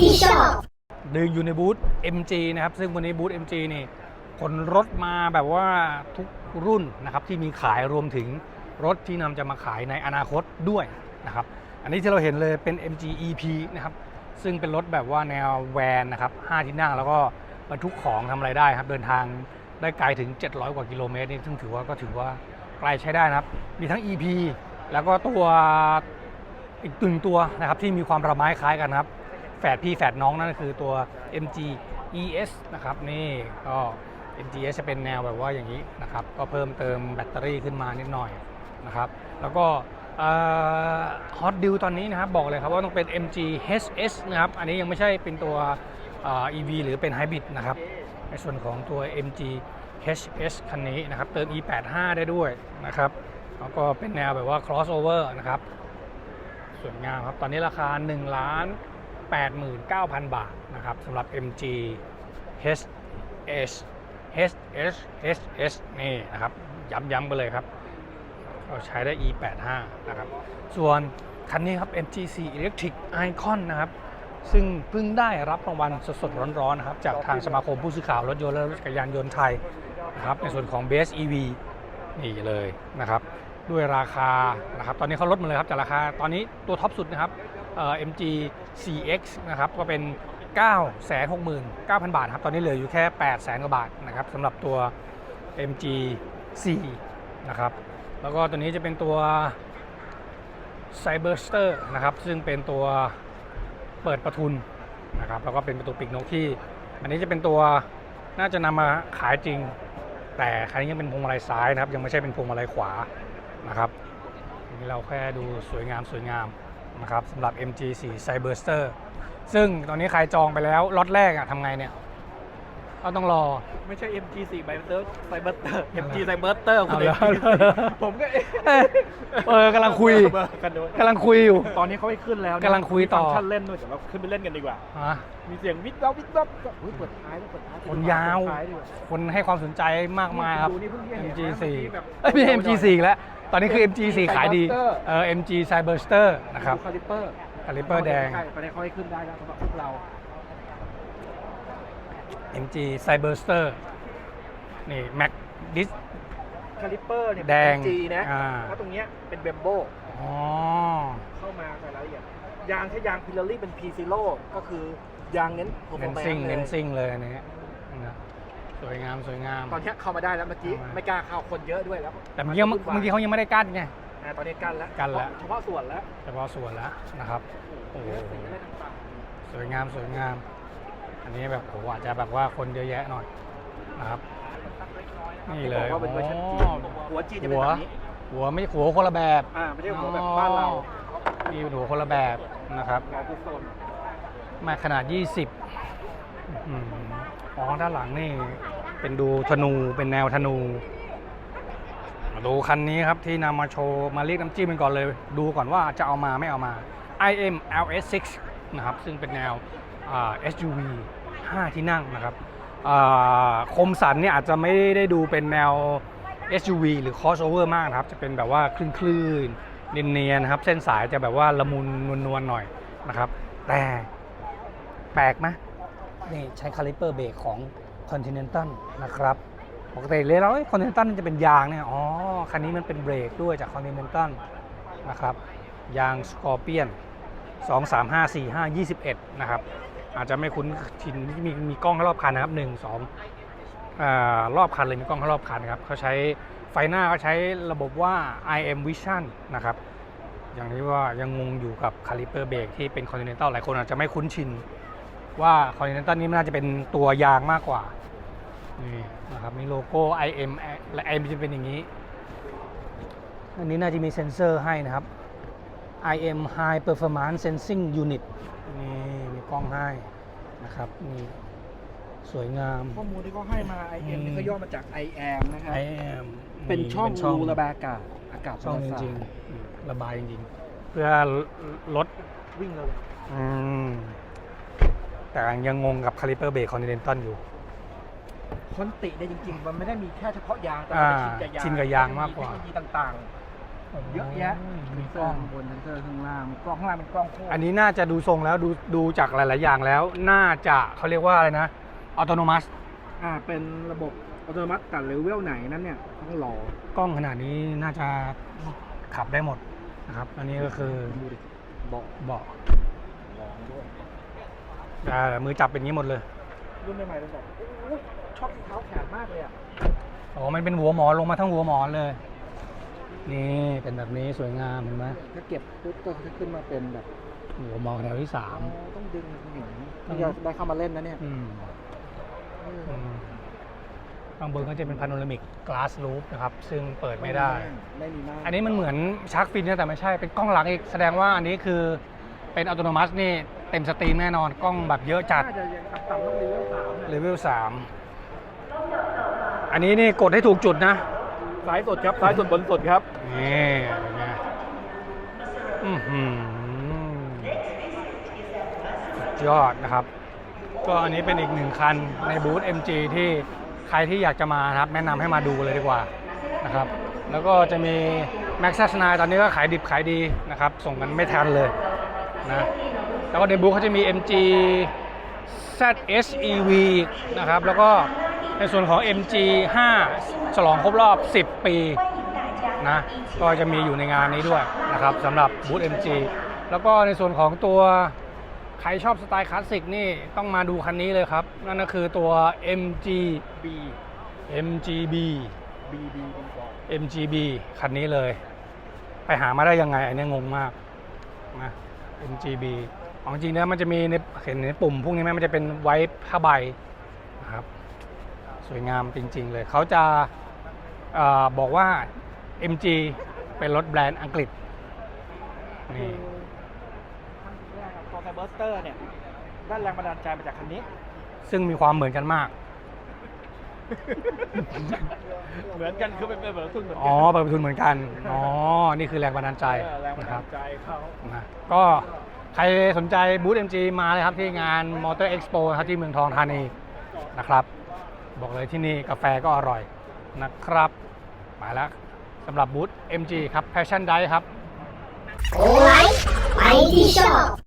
ที่ชอบดึงอยู่ในบูธ MG นะครับ ซึ่งวันนี้บูธ MG นี่ขนรถมาแบบว่าทุกรุ่นนะครับที่มีขายรวมถึงรถที่นำจะมาขายในอนาคตด้วยนะครับอันนี้ที่เราเห็นเลยเป็น MG EP นะครับซึ่งเป็นรถแบบว่าแนวแวนนะครับ5ที่นั่งแล้วก็บรรทุกของทำอะไรได้ครับ เดินทางได้ไกลถึง 700 กว่ากิโลเมตรนี่ซึ่งถือว่าก็ถือว่าไกลใช้ได้นะครับ มีทั้ง EP แล้วก็ตัวอีกตึงตัวนะครับที่มีความระไม้คล้ายกันครับ ฝดพี่แฝดน้องนั่นก็คือตัว MG ES นะครับนี่ก็ MG ES จะเป็นแนวแบบว่าอย่างนี้นะครับก็เพิ่มเติมแบตเตอรี่ขึ้นมานิดหน่อยนะครับแล้วก็ฮอตดิวตอนนี้นะครับบอกเลยครับว่าต้องเป็น MG HS นะครับอันนี้ยังไม่ใช่เป็นตัว EV หรือเป็นไฮบริดนะครับในส่วนของตัว MG HS คันนี้นะครับเติม E85 ได้ด้วยนะครับแล้วก็เป็นแนวแบบว่า crossover นะครับสวยงามครับ ตอนนี้ราคา1ล้าน 89,000 บาทนะครับสำหรับ MG HS HS HS นี่นะครับ ย้ำๆไปเลยครับเราใช้ได้ E85 นะครับ ส่วนคันนี้ครับ MG4 Electric Icon นะครับ ซึ่งเพิ่งได้รับรางวัลสดๆ ร้อนๆนะครับ จากทางสมาคมผู้สื่อข่าวรถยนต์และรถจักรยานยนต์ไทยนะครับ ในส่วนของ Base EV นี่เลยนะครับ ด้วยราคานะครับ ตอนนี้เขาลดมาเลยครับ จากราคาตอนนี้ตัวท็อปสุดนะครับ MG 4X นะครับก็เป็น 969,000 บาทครับตอนนี้เหลืออยู่แค่ 800,000กว่าบาทนะครับสำหรับตัว MG 4นะครับแล้วก็ตัวนี้จะเป็นตัว Cyberster นะครับซึ่งเป็นตัวเปิดประทุนนะครับแล้วก็เป็นประตูปีกนกที่ อันนี้จะเป็นตัวน่าจะนำมาขายจริง แต่คันนี้ยังเป็นพวงมาลัยซ้ายนะครับยังไม่ใช่เป็นพวงมาลัยขวานะครับนี้เราแค่ดูสวยงามสวยงาม นะครับสำหรับ MG4 Cyberster ซึ่งตอนนี้ใครจองไปแล้วล็อตแรกอะทำไงเนี่ยก็ต้องรอ ไม่ใช่ MG4 ไบเตอร์ไซเบอร์เตอร์ MG ไซเบอร์เตอร์คุณเอาเอเหรอ ผมก็เอ๊ะเอ้ยเออกำลังคุยเบอร์กันด้วยกำลังคุยอยู่ ตอนนี้เขาไม่ขึ้นแล้วนะกำลังคุยต่อ มีฟังก์ชันเล่นด้วยเดี๋ยวเราขึ้นไปเล่นกันดีกว่า ฮะมีเสียงวิทย์วับวิทย์วับก็อุ๊ยเปิดท้ายแล้วเปิดท้ายคนยาว เปิดท้ดีกว่าคนให้ความสนใจมากมายครับ ดูนี่เพิ่งเห็นนะ MG4 เมื่อกี้แบบเอ้ยไม่ใช่ MG4 อีกแล้ว ตอนนี้คือ MG4 ขายดี Cyberster เออ MG Cyberster นะครับดูคาลิปเปอร์คาลิปเปอร์แดง ใช่ตอนนี้เขาให้ขึ้นได้แล้วสำหรับพวกเรา MG Cyberster นี่ Mac Dis คาลิปเปอร์เนี่ยแดงจีนะอ่า เพราะตรงเนี้ยเป็นเบมโบอ๋อ เข้ามาใส่รายละเอียดยางใช้ยางพิลลารี่เป็น P Zero ก็คือยางเน้นเน้น performance ซิ่งลยเน้นซิ่งเลยอันนี้นะ สวยงามสวยงาม ตอนเนี้ยเข้ามาได้แล้วเมื่อกี้เข้ามา ไม่กล้าเข้าคนเยอะด้วยแล้วแต่เมื่อกี้เมื่อกี้เขายังไม่ได้กั้นไง อ่าตอนนี้กั้นแล้วกั้นแล้ว เฉพาะส่วนแล้วเฉพาะส่วนแล้วนะครับ โอ้โห สีอะไรต่างสวยงามสวยงาม อันนี้แบบโหอาจจะแบบว่าคนเยอะแยะหน่อยนะครับ ๆนี่เลยบอกว่าเป็นเวอร์ชันจีนอ๋อ หัวจีนจะเป็นแบบนี้หัวไม่หัวคนละแบบอ่าไม่ใช่หัวแบบบ้านเรานี่เป็นหัวคนละแบบนะครับเราคือโซนมาขนาด 20อื้อหืออ๋อด้านหลังนี่ เป็นดูธนูเป็นแนวธนูมาดูคันนี้ครับที่นำมาโชว์มาเรียกน้ำจิ้มกันก่อนเลย ดูก่อนว่าจะเอามาไม่เอามา IM LS6 นะครับซึ่งเป็นแนว SUV 5 ที่นั่งนะครับอ่าคมสันเนี่ยอาจจะไม่ได้ดูเป็นแนว SUV หรือ crossover มากนะครับ จะเป็นแบบว่าคลื่นคลื่นๆเนียนๆนะครับ เส้นสายจะแบบว่าละมุนนวลๆหน่อยนะครับ แต่แปลกไหมนี่ใช้คาลิเปอร์เบรกของ Continental นะครับปกติเลยเราคอนติเนนตัลจะเป็นยางเนี่ยอ๋อคันนี้มันเป็นเบรกด้วยจาก Continental นะครับยาง Scorpion 2 3 5 4 5 21 นะครับ อาจจะไม่คุ้นชินมีมีกล้องรอบคันนะครับ 1 2อ่ารอบคันเลยมีกล้องรอบคันครับเขาใช้ไฟหน้าเขาใช้ระบบว่า IM Vision นะครับอย่างที่ว่ายังงงอยู่กับคาลิเปอร์เบรกที่เป็น Continental หลายคนอาจจะไม่คุ้นชิน ว่า Continental นี่มันน่าจะเป็นตัวยางมากกว่า นี่นะครับมีโลโก้ IM และ IM จะเป็นอย่างนี้ อันนี้น่าจะมีเซ็นเซอร์ให้นะครับ IM High Performance Sensing Unit นี่มีกล้องให้นะครับนี่สวยงาม ข้อมูลที่เขาให้มาอื IM มนี่เขาย่อมาจาก IM นะครับ IM เป็นช่องป็นรูระบายอากาศอากาศช่องจบรรยากาศริงๆอืมระบายจริงๆ เพื่อลดวิ่งเลยอืม แต่ยังงงกับคาลิเปอร์เบรกคอนติเนนตัลอยู่คนติเนี่ยจริงๆ มันไม่ได้มีแค่เฉพาะยางแต่อ่ามันเป็นชินกับยางมากกว่าเทคโนโลยีต่างเยอะแยะมีกล้องข้างบนเซนเซอร์ข้างล่างกล้องข้างล่างเป็นกล้องคู่อันนี้น่าจะดูทรงแล้วดูดูจากหลาย ๆ อย่างแล้ว น่าจะเขาเรียกว่าอะไรนะอัตโนมัติอ่าเป็นระบบอัตโนมัติตัดเลเวลไหนนั้นเนี่ยต้องรอกล้องขนาดนี้น่าจะขับได้หมดนะครับ อันนี้ก็คือดูดิเบอกเบาะลองด้วย อ่ามือจับเป็นอย่างนี้หมดเลย รุ่นใหม่ๆเป็นแบบโอ้ยชอบเท้าแขนมากเลยอะอ๋อ มันเป็นหัวหมอนลงมาทั้งหัวหมอนเลย นี่เป็นแบบนี้สวยงามเห็นไหมถ้าเก็บปุ๊บก็จะขึ้นมาเป็นแบบหัวหมอนแถวที่สามอ๋อต้องดึงอย่างนี้นี่จะได้เข้ามาเล่นนะเนี่ยอืมเอออืมข้างบนก็จะเป็นพาโนรามิกก a s s ลูปนะครับ ซึ่งเปิดไม่ได้ ไม่มีมากอันนี้มันเหมือนชาร์กฟินนะแต่ไม่ใช่เป็นกล้องหลังอีก แสดงว่าอันนี้คือ เป็นอัตโนมัตินี่เต็มสตรีมแน่นอนกล้องแบบเยอะจัดน่าจะยังต่ำๆต้องเลเวลสามเลเวลสามอันนี้นี่กดให้ถูกจุดนะซ้ายสุดครับซ้ายสุดบนสุดครับนี่เป็นไงอือหือสุดยอดนะครับ ก็อันนี้เป็นอีกหนึ่งคันในบูธ MG ที่ใครที่อยากจะมานะครับ แนะนำให้มาดูเลยดีกว่านะครับ แล้วก็จะมี Max 9ตอนนี้ก็ขายดิบขายดีนะครับ ส่งกันไม่ทันเลย นะแล้วก็ในบูธเขาจะมี MG ZSEV นะครับ แล้วก็ในส่วนของ MG 5 ฉลองครบรอบ 10 ปีนะก็จะมีอยู่ในงานนี้ด้วยนะครับสำหรับบูธ MG แล้วก็ในส่วนของตัวใครชอบสไตล์คลาสสิกนี่ต้องมาดูคันนี้เลยครับ นั่นก็คือตัว MG B MGB B B MGB คันนี้เลย ไปหามาได้ยังไงอันนี้งงมากนะ MGB ของจริงเนี่ยมันจะมีในเห็นในปุ่มพวกนี้ไหมมันจะเป็นไว้ผ้าใบนะครับสวยงามจริง ๆ เลยเขาจะเออบอกว่า MG เป็นรถแบรนด์อังกฤษนี่ขั้นแรกครับตัวไซเบอร์สเตอร์เนี่ยได้แรงบันดาลใจมาจากคันนี้ ซึ่งมีความเหมือนกันมาก เหมือนกันคือเป็นเหมือนทุนเหมือนกัอ๋อเปิดประทุนเหมือนกัน อ๋อ นี่คือแรงบันดาลใจเออแรงบันนะคดารับลใจเขานะก็ใครสนใจบูธ MG มาเลยครับที่งาน Motor Expo ครับที่เมืองทองธานีนะครับ บอกเลยที่นี่กาแฟก็อร่อยนะครับมาแล้วสำหรับบูธ MG ครับ Passion d i ครับ โอ้ไลฟ์ไปที่ชอบ